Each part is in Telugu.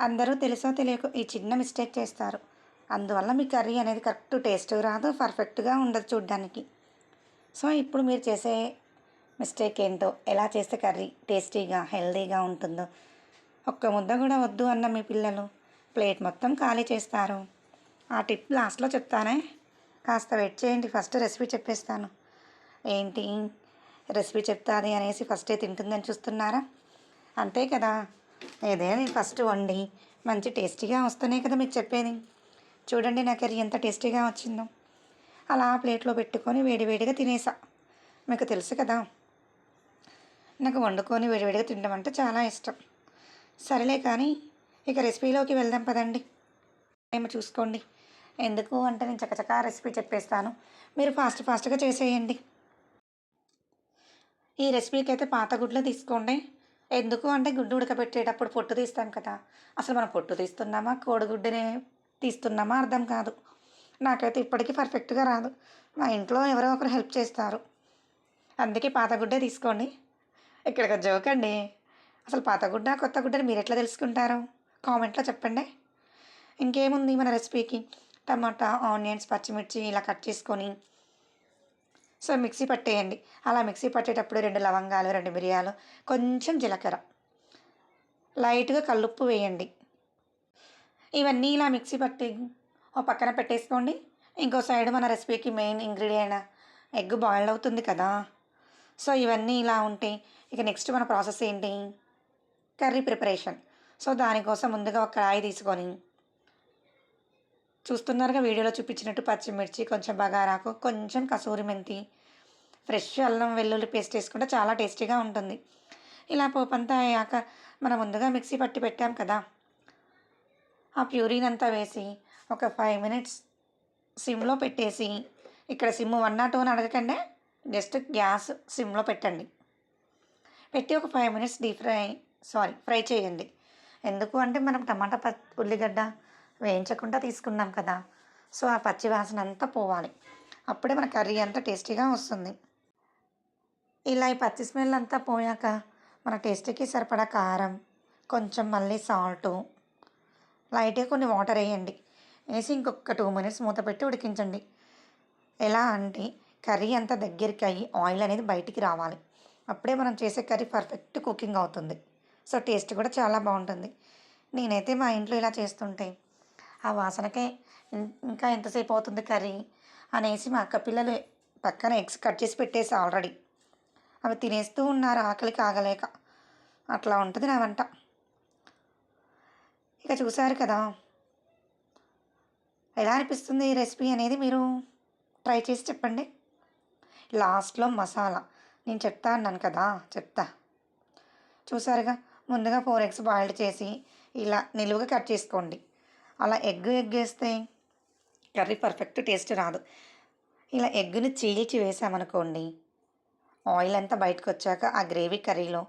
అందరూ తెలుసో తెలియకో ఈ చిన్న మిస్టేక్ చేస్తారు. అందువల్ల మీ కర్రీ అనేది కరెక్ట్ టేస్ట్ రాదు పర్ఫెక్ట్గా ఉండదు చూడ్డానికి. సో ఇప్పుడు మీరు చేసే మిస్టేక్ ఏంటో ఎలా చేస్తే కర్రీ టేస్టీగా హెల్తీగా ఉంటుందో ఒక్క ముద్ద కూడా వద్దు అన్న మీ పిల్లలు. ప్లేట్ మొత్తం ఖాళీ చేస్తారు. ఆ టిప్ లాస్ట్లో చెప్తానే. కాస్త వెయిట్ చేయండి ఫస్ట్ రెసిపీ చెప్పేస్తాను. ఏంటి? రెసిపీ చెప్తాది అనేసి ఫస్టే తింటుందని చూస్తున్నారా? అంతే కదా. ఏదైనా నేను ఫస్ట్ వండి. మంచి టేస్టీగా వస్తేనే కదా మీకు చెప్పేది. చూడండి నా కర్రీ ఎంత టేస్టీగా వచ్చిందో. అలా ప్లేట్లో పెట్టుకొని వేడివేడిగా తినేసా. మీకు తెలుసు కదా నాకు వండుకొని వేడివేడిగా తినడం అంటే చాలా ఇష్టం. సరేలే కానీ ఇక రెసిపీలోకి వెళ్దాం పదండి. ఏమో చూసుకోండి. ఎందుకు అంటే నేను చకచకా రెసిపీ చెప్పేస్తాను. మీరు ఫాస్ట్ ఫాస్ట్గా చేసేయండి. ఈ రెసిపీకి అయితే పాత గుడ్లు తీసుకోండి. ఎందుకు అంటే గుడ్డు ఉడకబెట్టేటప్పుడు పొట్టు తీస్తాం కదా. అసలు మనం పొట్టు తీస్తున్నామా? కోడిగుడ్డునే తీస్తున్నామా? అర్థం కాదు. నాకైతే ఇప్పటికీ పర్ఫెక్ట్గా రాదు. మా ఇంట్లో ఎవరో ఒకరు హెల్ప్ చేస్తారు. అందుకే పాత గుడ్డే తీసుకోండి. ఇక్కడ ఒక జోక్ అండి. అసలు పాత గుడ్డ కొత్త గుడ్డని మీరు ఎట్లా తెలుసుకుంటారు? కామెంట్లో చెప్పండి. ఇంకేముంది మన రెసిపీకి? టమాటా ఆనియన్స్ పచ్చిమిర్చి ఇలా కట్ చేసుకొని సో మిక్సీ పట్టేయండి. అలా మిక్సీ పట్టేటప్పుడు రెండు లవంగాలు రెండు మిరియాలు కొంచెం జీలకర్ర. లైట్గా కల్లుప్పు వేయండి. ఇవన్నీ ఇలా మిక్సీ పట్టి ఓ పక్కన పెట్టేసుకోండి. ఇంకో సైడ్ మన రెసిపీకి మెయిన్ ఇంగ్రీడియంట్ ఎగ్ బాయిల్డ్ అవుతుంది కదా. సో ఇవన్నీ ఇలా ఉంటే ఇక నెక్స్ట్ మన ప్రాసెస్ ఏంటి? Curry preparation. సో దానికోసం ముందుగా ఒక కడాయి తీసుకొని చూస్తున్నారుగా వీడియోలో చూపించినట్టు పచ్చిమిర్చి కొంచెం బగారాకు కొంచెం కసూరి మెంతి. ఫ్రెష్ అల్లం వెల్లుల్లి పేస్ట్ వేసుకుంటే చాలా టేస్టీగా ఉంటుంది. ఇలా పోపంతా అయ్యాక మనం ముందుగా మిక్సీ పట్టి పెట్టాం కదా. ఆ ప్యూరీన్ అంతా వేసి ఒక ఫైవ్ మినిట్స్ సిమ్లో పెట్టేసి ఇక్కడ సిమ్ వన్ నాట్ వన్ అడగకండి జస్ట్ గ్యాస్ సిమ్లో పెట్టండి. పెట్టి ఒక five minutes deep fry sorry fry చేయండి. ఎందుకు అంటే మనం టమాటా ప ఉల్లిగడ్డ వేయించకుండా తీసుకున్నాం కదా. సో ఆ పచ్చి వాసన అంతా పోవాలి. అప్పుడే మన కర్రీ అంతా టేస్టీగా వస్తుంది. ఇలా ఈ పచ్చి స్మెల్ అంతా పోయాక మన టేస్ట్కి సరిపడా కారం కొంచెం మళ్ళీ సాల్టు లైట్గా కొన్ని వాటర్ వేయండి. వేసి ఇంకొక టూ మినిట్స్ మూత పెట్టి ఉడికించండి. ఎలా అంటే కర్రీ అంతా దగ్గరికి అయ్యి ఆయిల్ అనేది బయటికి రావాలి. అప్పుడే మనం చేసే కర్రీ పర్ఫెక్ట్ కుకింగ్ అవుతుంది. సో టేస్ట్ కూడా చాలా బాగుంటుంది. నేనైతే మా ఇంట్లో ఇలా చేస్తుంటే ఆ వాసనకే ఇంకా ఎంతసేపు అవుతుంది కర్రీ? అనేసి మా అక్క పిల్లలు పక్కన ఎగ్స్ కట్ చేసి పెట్టేసి ఆల్రెడీ. అవి తినేస్తూ ఉన్నారు ఆకలికి ఆగలేక. అట్లా ఉంటుంది నా వంట. ఇక చూసారు కదా. ఎలా అనిపిస్తుంది ఈ రెసిపీ అనేది మీరు ట్రై చేసి చెప్పండి. లాస్ట్లో మసాలా. నేను చెప్తా అన్నాను కదా చెప్తా. చూసారుగా ముందుగా ఫోర్ ఎగ్స్ బాయిల్డ్ చేసి ఇలా నిలువుగా కట్ చేసుకోండి. అలా ఎగ్ ఎగ్ వేస్తే కర్రీ పర్ఫెక్ట్ టేస్ట్ రాదు. ఇలా ఎగ్గుని చీల్చి వేసామనుకోండి ఆయిల్ అంతా బయటకు వచ్చాక ఆ గ్రేవీ కర్రీలో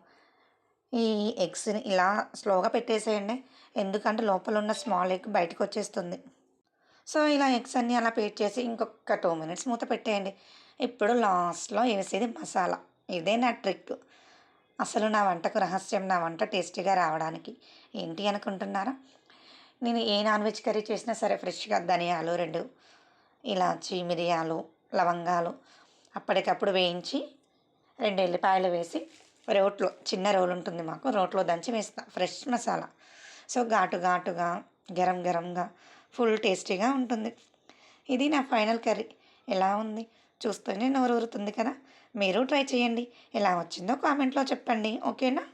ఈ ఎగ్స్ని ఇలా స్లోగా పెట్టేసేయండి. ఎందుకంటే లోపల ఉన్న స్మాల్ ఎగ్ బయటకు వచ్చేస్తుంది సో ఇలా ఎగ్స్ అన్నీ అలా పేట్ చేసి ఇంకొక టూ మినిట్స్ మూత పెట్టేయండి. ఇప్పుడు లాస్ట్లో వేసేది మసాలా. ఇదే నా ట్రిక్. అసలు నా వంటకు రహస్యం నా వంట టేస్టీగా రావడానికి. ఏంటి అనుకుంటున్నారా? నేను ఏ నాన్ వెజ్ కర్రీ చేసినా సరే ఫ్రెష్గా ధనియాలు రెండు ఇలాచి మిరియాలు లవంగాలు అప్పటికప్పుడు వేయించి రెండు ఎల్లిపాయలు వేసి రోట్లో చిన్న రోలు ఉంటుంది మాకు రోట్లో దంచి వేస్తా ఫ్రెష్ మసాలా. సో ఘాటు ఘాటుగా గరం గరంగా ఫుల్ టేస్టీగా ఉంటుంది. ఇది నా ఫైనల్ కర్రీ. ఎలా ఉంది? చూస్తూనే నోరు ఊరుతుంది కదా. మీరు ట్రై చేయండి. ఎలా వచ్చిందో కామెంట్లో చెప్పండి. ఓకేనా?